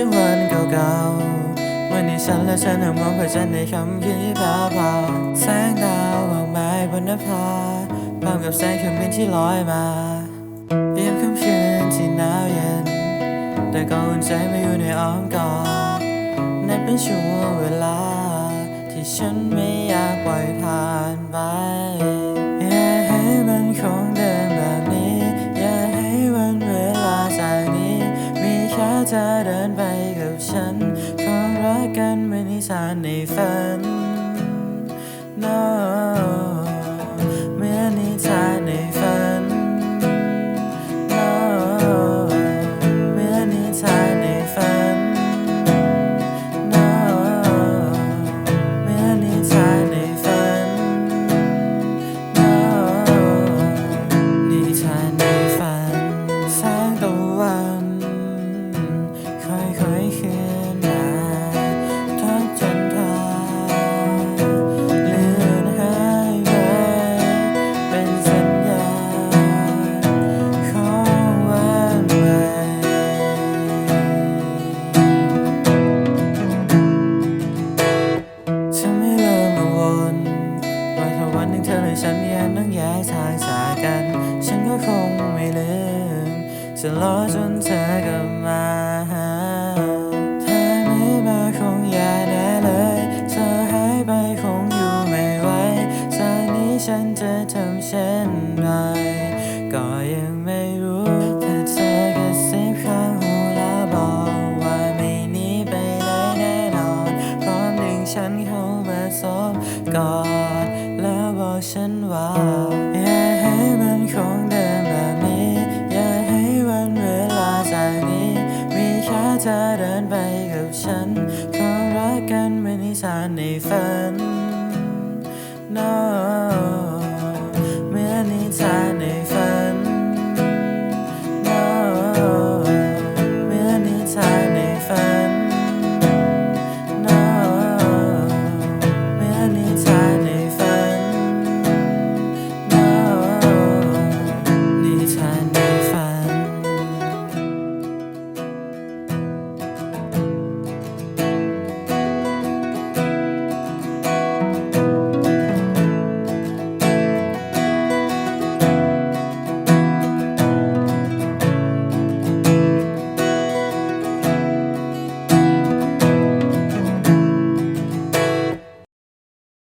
ถึงวันเก่าๆวันนี้ฉันและฉันเธอมองเพื่อฉันในคำคิดแผ่วๆแสงดาววางไม้บนนภาพร้อมกับสงเครื่บินที่ลอยมาเยี่ยมค่ำคืนที่หนาวเย็น แต่ก็อุ่นใจม่อยู่ในอ้อมกอดในเป็นช่วงเวลา ที่ฉันไม่อยากปล่อยผ่านไป เธอเดินไปกับฉันคงรักกันเหมือนนิทานในฝัน No ฉันยังต้องแยกทางจากกัน ฉันก็คงไม่ลืมจะรอจนเธอกลับมาหาเธอไม่มาคงอย่าแน่เลยเธอหายไปคงอยู่ไม่ไหวจากนี้ฉันจะทำเช่นไรก็ยังไม่รู้แต่เธอกระซิบข้างหูแล้วบอกว่าไม่หนีไปไหนแน่นอนพร้อมดึงฉันเข้ามาสบกอดแล้วบอก ฉันว่าอยาให้มันคงเดิมแบบนี้ อย่าให้วันเวลาจากนี้ มีแค่เธอเดินไปกับฉันคงรักกันเหมือนนิทานในฝัน No